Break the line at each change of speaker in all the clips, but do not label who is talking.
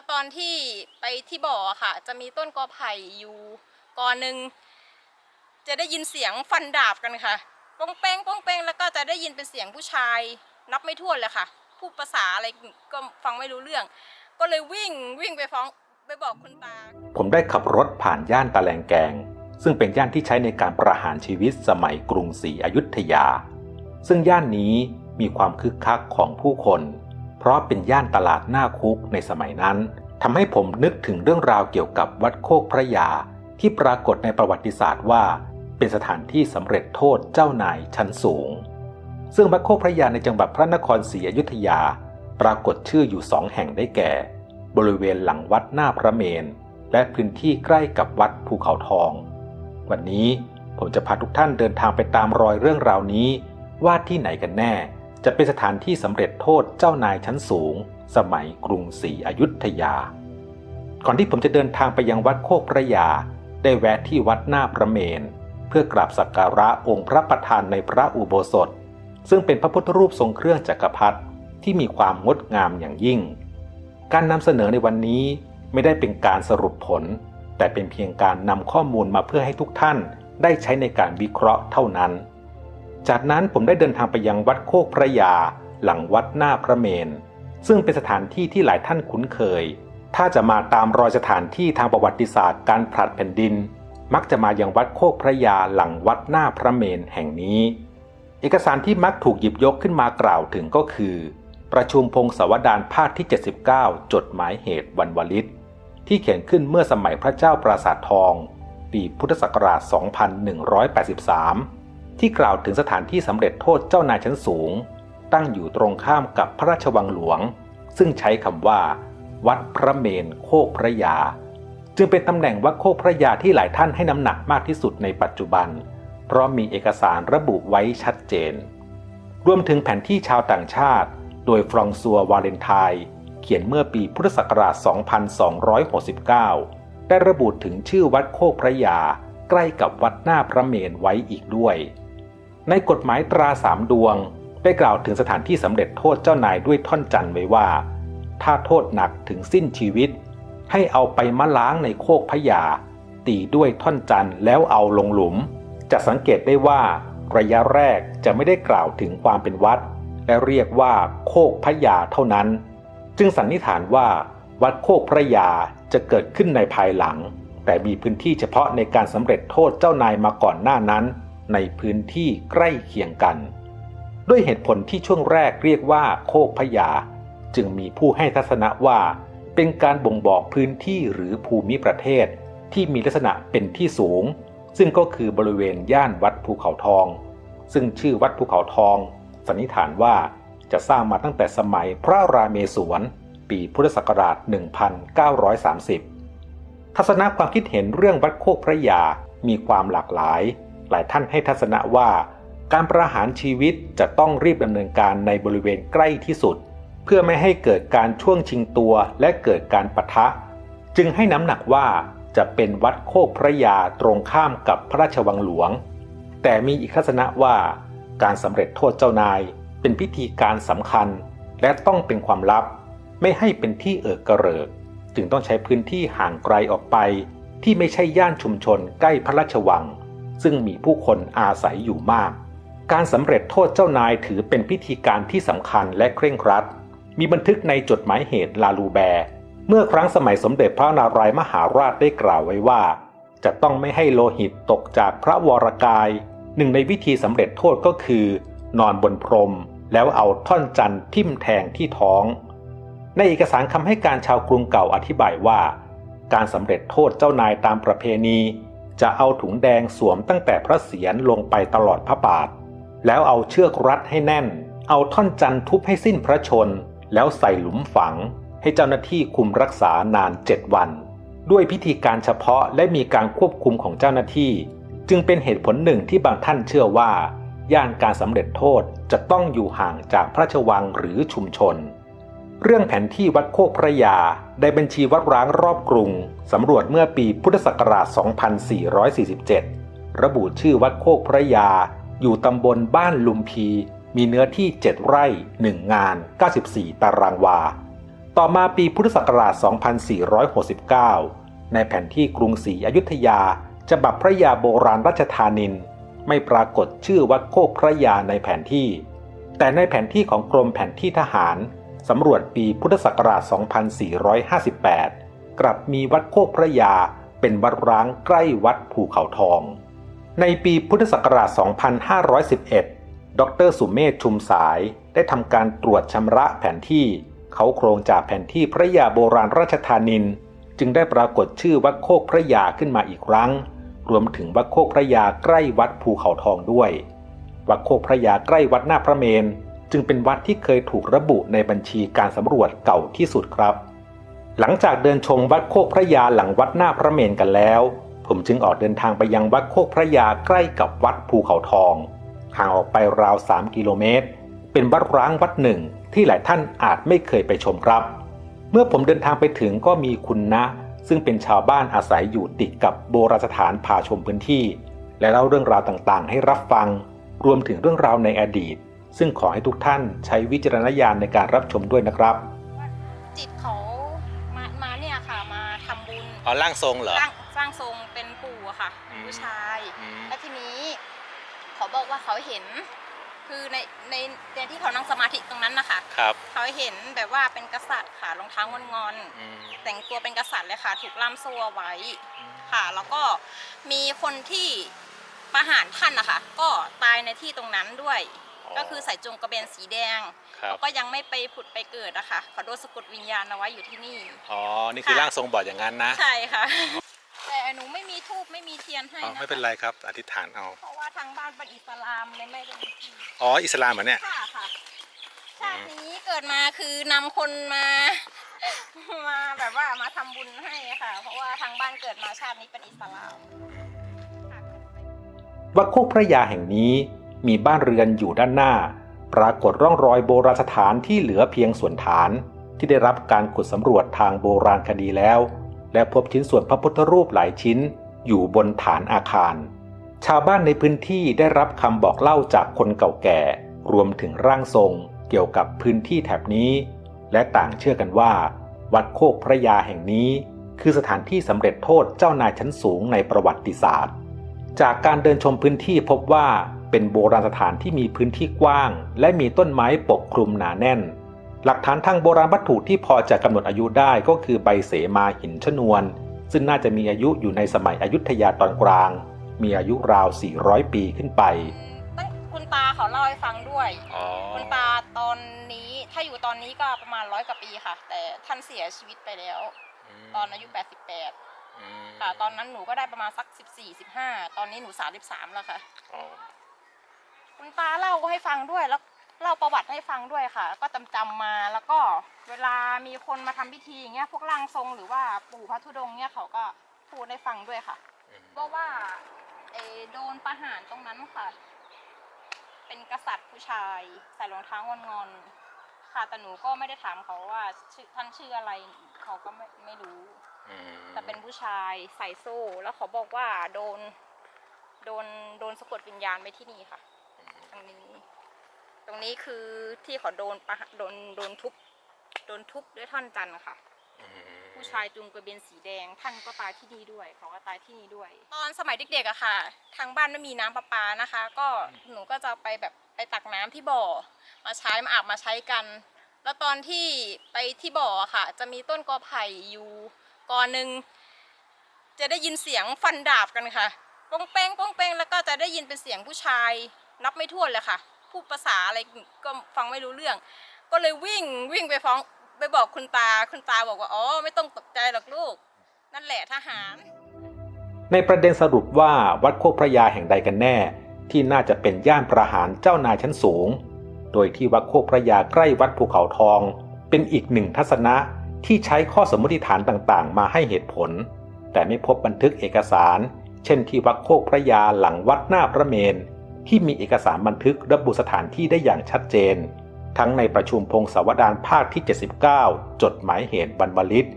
แล้วตอนที่ไปที่บ่อค่ะ จะมีต้นกอไผ่อยู่กอหนึ่งจะได้ยินเสียงฟันดาบกันค่ะป้องแป้งป้องแป้งแล้วก็จะได้ยินเป็นเสียงผู้ชาย นับไม่ถ้วนเลยค่ะพูดภาษาอะไรก็ฟังไม่รู้เรื่อง ก็เลยวิ่งวิ่งไปฟ้องไปบอกคุณตา
ผมได้ขับรถผ่านย่านตะแลงแกง ซึ่งเป็นย่านที่ใช้ในการประหารชีวิตสมัยกรุงศรีอยุธยา ซึ่งย่านนี้มีความคึกคักของผู้คน เพราะเป็นย่านตลาดหน้าคุกในสมัยนั้นทำให้ผมนึกถึงเรื่องราวเกี่ยวกับวัดโคกพระยา ที่ปรากฏในประวัติศาสตร์ว่า เป็นสถานที่สำเร็จโทษเจ้านายชั้นสูง ซึ่งวัดโคกพระยาในจังหวัดพระนครศรีอยุธยา ปรากฏชื่ออยู่สองแห่งได้แก่ บริเวณหลังวัดหน้าพระเมน และพื้นที่ใกล้กับวัดภูเขาทอง วันนี้ผมจะพาทุกท่านเดินทางไปตามรอยเรื่องราวนี้ว่าที่ไหนกันแน่ จะเป็นสถานที่สำเร็จโทษเจ้านายชั้นสูง สมัยกรุงศรีอยุธยา ก่อนที่ผมจะเดินทางไปยังวัดโคกพระยา ได้แวะที่วัดหน้าพระเมน เพื่อกราบสักการะองค์พระประธานในพระอุโบสถ ซึ่งเป็นพระพุทธรูปทรงเครื่องจักรพรรดิที่มีความงดงามอย่างยิ่ง การนำเสนอในวันนี้ไม่ได้เป็นการสรุปผล แต่เป็นเพียงการนำข้อมูลมาเพื่อให้ทุกท่านได้ใช้ในการวิเคราะห์เท่านั้น จากนั้นผมได้เดินทางไปยังวัดโคกพระยา หลังวัดหน้าพระเมน ซึ่งเป็นสถานที่ที่หลายท่านคุ้นเคย ถ้าจะมาตามรอยสถานที่ทางประวัติศาสตร์การผลัดแผ่นดิน มักจะมายังวัดโคกพระยาหลังวัดหน้าพระเมนแห่งนี้ เอกสารที่มักถูกหยิบยกขึ้นมากล่าวถึงก็คือ ประชุมพงศาวดารภาคที่ 79 จดหมายเหตุวันวลิต ที่เขียนขึ้นเมื่อสมัยพระเจ้าปราสาททอง ปีพุทธศักราช 2183 ที่กล่าวถึงสถานที่สำเร็จโทษเจ้านายชั้นสูง ตั้งอยู่ตรงข้ามกับพระราชวังหลวง ซึ่งใช้คำว่า วัดพระเมนโคกพระยา จึงเป็นตำแหน่งวัดโคกพระยาที่หลายท่านให้น้ำหนักมากที่สุดในปัจจุบัน เพราะมีเอกสารระบุไว้ชัดเจน รวมถึงแผนที่ชาวต่างชาติ โดยฟรองซัววาเลนไทน์เขียนเมื่อปีพุทธศักราช 2269 ได้ระบุถึงชื่อวัดโคกพระยาใกล้กับวัดหน้าพระเมนไว้อีกด้วย ในกฎหมายตราสามดวง ได้กล่าวถึงสถานที่สำเร็จโทษเจ้านายด้วยท่อนจันไว้ว่า ถ้าโทษหนักถึงสิ้นชีวิต ให้เอาไปมะล้างในโคกพระยา ตีด้วยท่อนจันแล้วเอาลงหลุม จะสังเกตได้ว่าระยะแรกจะไม่ได้กล่าวถึงความเป็นวัด และเรียกว่าโคกพระยาเท่านั้น จึงสันนิษฐานว่า วัดโคกพระยาจะเกิดขึ้นในภายหลัง แต่มีพื้นที่เฉพาะในการสำเร็จโทษเจ้านายมาก่อนหน้านั้น ในพื้นที่ใกล้เคียงกัน ด้วยเหตุผลที่ช่วงแรกเรียกว่าโคกพระยา จึงมีผู้ให้ทัศนะว่า เป็นการบ่งบอกพื้นที่หรือภูมิประเทศ ที่มีลักษณะเป็นที่สูง ซึ่งก็คือบริเวณย่านวัดภูเขาทอง ซึ่งชื่อวัดภูเขาทอง สันนิษฐานว่าจะสร้างมาตั้งแต่สมัยพระราเมศวร ปีพุทธศักราช 1930 ทัศนะความคิดเห็นเรื่องวัดโคกพระยามีความหลากหลาย หลายท่านให้ทัศนะว่า การประหารชีวิตจะต้องรีบดำเนินการในบริเวณใกล้ที่สุด เพื่อไม่ให้เกิดการช่วงชิงตัวและเกิดการปะทะ จึงให้น้ำหนักว่าจะเป็นวัดโคกพระยาตรงข้ามกับพระราชวังหลวง แต่มีอีกทัศนะว่า การสำเร็จโทษเจ้านาย เป็นพิธีการสำคัญ และต้องเป็นความลับ ไม่ให้เป็นที่เอิกกระเริก จึงต้องใช้พื้นที่ห่างไกลออกไป ที่ไม่ใช่ย่านชุมชนใกล้พระราชวัง ซึ่งมีผู้คนอาศัยอยู่มาก การสำเร็จโทษเจ้านายถือเป็นพิธีการที่สำคัญและเคร่งครัด มีบันทึกในจดหมายเหตุลาลูแบร์เมื่อครั้งสมัยสมเด็จพระนารายมหาราชได้กล่าวไว้ว่า จะต้องไม่ให้โลหิตตกจากพระวรกาย หนึ่งในวิธีสำเร็จโทษก็คือ นอนบนพรม แล้วเอาท่อนจันทร์ทิ่มแทงที่ท้อง ในเอกสารคำให้การชาวกรุงเก่าอธิบายว่า การสำเร็จโทษเจ้านายตามประเพณี จะเอาถุงแดงสวมตั้งแต่พระเศียรลงไปตลอดพระบาท แล้วเอาเชือกรัดให้แน่น เอาท่อนจันทุบให้สิ้นพระชน แล้วใส่หลุมฝัง ให้เจ้าหน้าที่คุมรักษานานเจ็ดวัน ด้วยพิธีการเฉพาะและมีการควบคุมของเจ้าหน้าที่ จึงเป็นเหตุผลหนึ่งที่บางท่านเชื่อว่า ย่านการสำเร็จโทษจะต้องอยู่ห่างจากพระราชวังหรือชุมชน เรื่องแผนที่วัดโคกพระยา ได้บัญชีวัดร้างรอบกรุง สำรวจเมื่อปีพุทธศักราช 2447 ระบุชื่อวัดโคกพระยา อยู่ตำบลบ้านลุมพี มีเนื้อที่ 7 ไร่ 1 งาน 94 ตารางวา ต่อมาปีพุทธศักราช 2469 ในแผนที่กรุงศรีอยุธยาฉบับพระยาโบราณราชธานิน ไม่ปรากฏชื่อวัดโคกพระยาในแผนที่ แต่ในแผนที่ของกรมแผนที่ทหาร สำรวจปีพุทธศักราช 2458 กลับมีวัดโคกพระยาเป็นวัดร้างใกล้วัดภูเขาทอง ในปีพุทธศักราช 2511 ดรสุเมธชุมสายได้ทำการตรวจชำระแผนที่เขาโครงจากแผนที่พระยาโบราณราชธานิน จึงได้ปรากฏชื่อวัดโคกพระยาขึ้นมาอีกครั้ง รวมถึงวัดโคกพระยาใกล้วัดภูเขาทองด้วย วัดโคกพระยาใกล้วัดหน้าพระเมน จึงเป็นวัดที่เคยถูกระบุในบัญชีการสำรวจเก่าที่สุดครับ หลังจากเดินชมวัดโคกพระยาหลังวัดหน้าพระเมนกันแล้ว ผมจึงออกเดินทางไปยังวัดโคกพระยาใกล้กับวัดภูเขาทอง ห่างออกไปราว 3 กิโลเมตร เป็นวัดร้างวัดหนึ่งที่หลายท่านอาจไม่เคยไปชมครับ เมื่อผมเดินทางไปถึงก็มีคุณนะ ซึ่งเป็นชาวบ้านอาศัยอยู่ติดกับโบราณสถานพาชมพื้นที่ และเล่าเรื่องราวต่างๆ ให้รับฟัง รวมถึงเรื่องราวในอดีต ซึ่งขอให้ทุกท่านใช้วิจารณญาณในการรับชมด้วยนะครับ
จิตเขามามาเนี่ยค่ะมาทำบุญ
อ๋อร่างทรงเหรอ
สร้างสร้างทรงเป็นปู่อะค่ะ
อืม
ผู้ชาย
อืม
แล้วทีนี้เขาบอกว่าเขาเห็น คือในในในที่เขานั่งสมาธิตรงนั้นนะคะ
ครับ
เขาเห็นแบบว่าเป็นกษัตริย์ค่ะรองเท้างอนงอน
อืม
ๆแต่งตัวเป็นกษัตริย์เลยค่ะ ถูกล่ามโซ่เอาไว้ค่ะ แล้วก็มีคนที่ประหารท่านนะคะก็ตายในที่ตรงนั้นด้วย ก็คือใส่จงกระเบนสีแดง
ครับ
แล้วก็ยังไม่ไปผุดไปเกิดนะคะเขาโดนสะกดวิญญาณเอาไว้อยู่ที่นี่
อ๋อ นี่คือ
ค่ะ
ร่างทรงบอกอย่างนั้นนะ
ใช่ค่ะ แต่หนูไม่มีทูบไม่มีเทียนให้
อ๋อ
นะ
ไม่เป็นไรครับ อธิษฐานเอา
เพราะว่าทางบ้านเป็นอิสลามเลยไม่ได้มีที่
อ๋อ อิสลามเหรอเนี่ย
ค่ะค่ะชาตินี้เกิดมาคือนำคนมา มาแบบว่ามาทำบุญให้ค่ะ เพราะว่าทางบ้านเกิดมาชาตินี้เป็นอิสลามค่ะ
วัดโคกพระยาแห่งนี้ มีบ้านเรือนอยู่ด้านหน้า ปรากฏร่องรอยโบราณสถานที่เหลือเพียงส่วนฐาน ที่ได้รับการขุดสำรวจทางโบราณคดีแล้ว และพบชิ้นส่วนพระพุทธรูปหลายชิ้น อยู่บนฐานอาคาร ชาวบ้านในพื้นที่ได้รับคำบอกเล่าจากคนเก่าแก่ รวมถึงร่างทรง เกี่ยวกับพื้นที่แถบนี้ และต่างเชื่อกันว่า วัดโคกพระยาแห่งนี้ คือสถานที่สำเร็จโทษเจ้านายชั้นสูงในประวัติศาสตร์ จากการเดินชมพื้นที่พบว่า เป็นโบราณสถานที่มีพื้นที่กว้าง และมีต้นไม้ปกคลุมหนาแน่น หลักฐานทางโบราณวัตถุที่พอจะกำหนดอายุได้ก็คือใบเสมาหินชนวน ซึ่งน่าจะมีอายุอยู่ในสมัยอยุธยาตอนกลาง มีอายุราว 400 ปีขึ้นไป
ตั้งคุณตาเขาเล่าให้ฟังด้วย
อ๋อ
คุณตาตอนนี้ถ้าอยู่ตอนนี้ก็ประมาณร้อยกว่าปีค่ะ แต่ท่านเสียชีวิตไปแล้ว
ม
ตอนอายุ 88
อืม
ค่ะตอนนั้นหนูก็ได้ประมาณสัก 14 15 ตอนนี้หนู 33 แล้วค่ะ
อ๋อ
คุณตาเล่าให้ฟังด้วยแล้วเล่าประวัติให้ฟังด้วยค่ะ ก็จำจำๆมาแล้วก็เวลามีคนมาทำพิธีอย่างเงี้ยพวกร่างทรงหรือว่าปู่พระธุดงค์เนี่ยเขาก็พูดให้ฟังด้วยค่ะ
อืม
ก็ว่าเออโดนประหารตรงนั้นค่ะ เป็นกษัตริย์ผู้ชายใส่รองเท้างอนงอนๆค่ะแต่หนูก็ไม่ได้ถามเขาว่าชื่อท่านชื่ออะไรเขาก็ไม่ไม่รู้
อืม
แต่เป็นผู้ชายใส่โซ่ แล้วเขาบอกว่าโดน โดนโดนสะกดวิญญาณไปที่นี่ค่ะ ตรงนี้ ตรงนี้คือที่เขาโดนปะโดนโดนทุบโดนทุบด้วยท่อนจันทร์ค่ะ
อืม
ผู้ชายจุงกระเบนสีแดง ท่านก็ตายที่นี่ด้วยเขาก็ตายที่นี่ด้วย ตอนสมัยเด็กๆอะค่ะ ทางบ้านไม่มีน้ำประปานะคะ ก็หนูก็จะไปแบบไปตักน้ำที่บ่อ มาใช้มาอาบมาใช้กัน แล้วตอนที่ไปที่บ่ออะค่ะ จะมีต้นกอไผ่อยู่กอหนึ่งจะได้ยินเสียงฟันดาบกันค่ะป้องแป้งป้องแป้งแล้วก็จะได้ยินเป็นเสียงผู้ชาย นับไม่ถ้วนเลยค่ะ พูดภาษาอะไรก็ฟังไม่รู้เรื่อง ก็เลยวิ่งวิ่งไปฟ้องไปบอกคุณตาคุณตาบอกว่าอ๋อไม่ต้องตกใจหรอกลูก นั่นแหละทหาร
ในประเด็นสรุปว่าวัดโคกพระยาแห่งใดกันแน่ ที่น่าจะเป็นย่านประหารเจ้านายชั้นสูง โดยที่วัดโคกพระยาใกล้วัดภูเขาทอง เป็นอีกหนึ่งทัศนะที่ใช้ข้อสมมติฐานต่างๆ มาให้เหตุผล แต่ไม่พบบันทึกเอกสาร เช่นที่วัดโคกพระยาหลังวัดหน้าพระเมน ที่มีเอกสารบันทึกระบุสถานที่ได้อย่างชัดเจน ทั้งในประชุมพงศาวดารภาคที่ 79 จดหมายเหตุบรรบลิต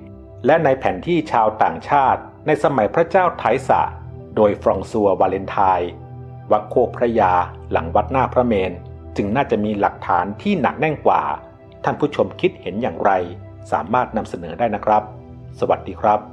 และในแผนที่ชาวต่างชาติ ในสมัยพระเจ้าไทสะโดยฟรองซัววาเลนไทน์วัดโคกพระยาหลังวัดหน้าพระเมน จึงน่าจะมีหลักฐานที่หนักแน่นกว่า ท่านผู้ชมคิดเห็นอย่างไร สามารถนำเสนอได้นะครับ สวัสดีครับ